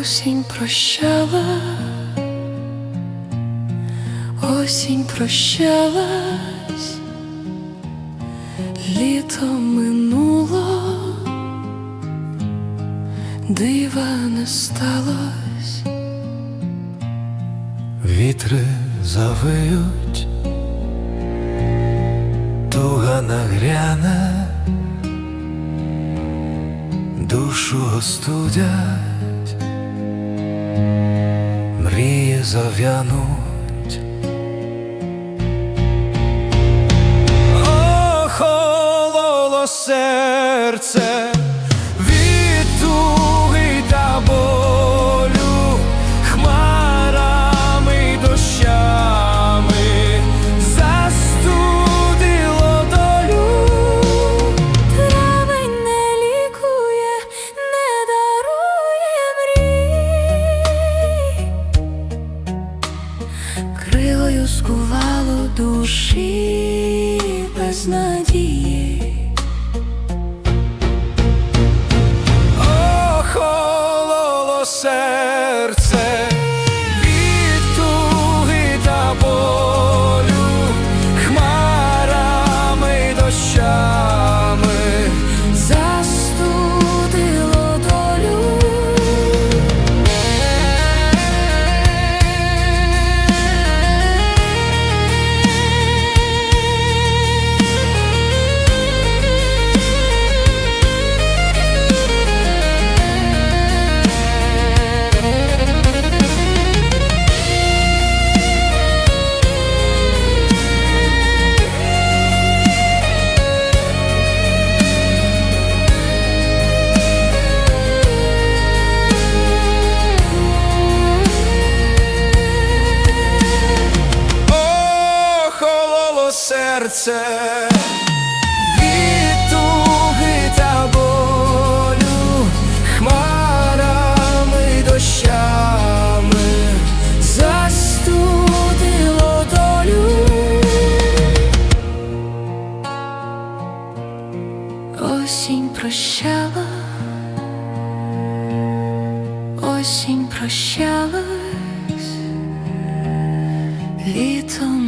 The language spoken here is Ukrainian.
Осінь прощала, осінь прощалась, літо минуло, дива не сталось. Вітри завиють, туга нагряне, душу остудять, мрії зав'януть. Охололо серце Охололо серце. Осінь прощала, осінь прощалась літом.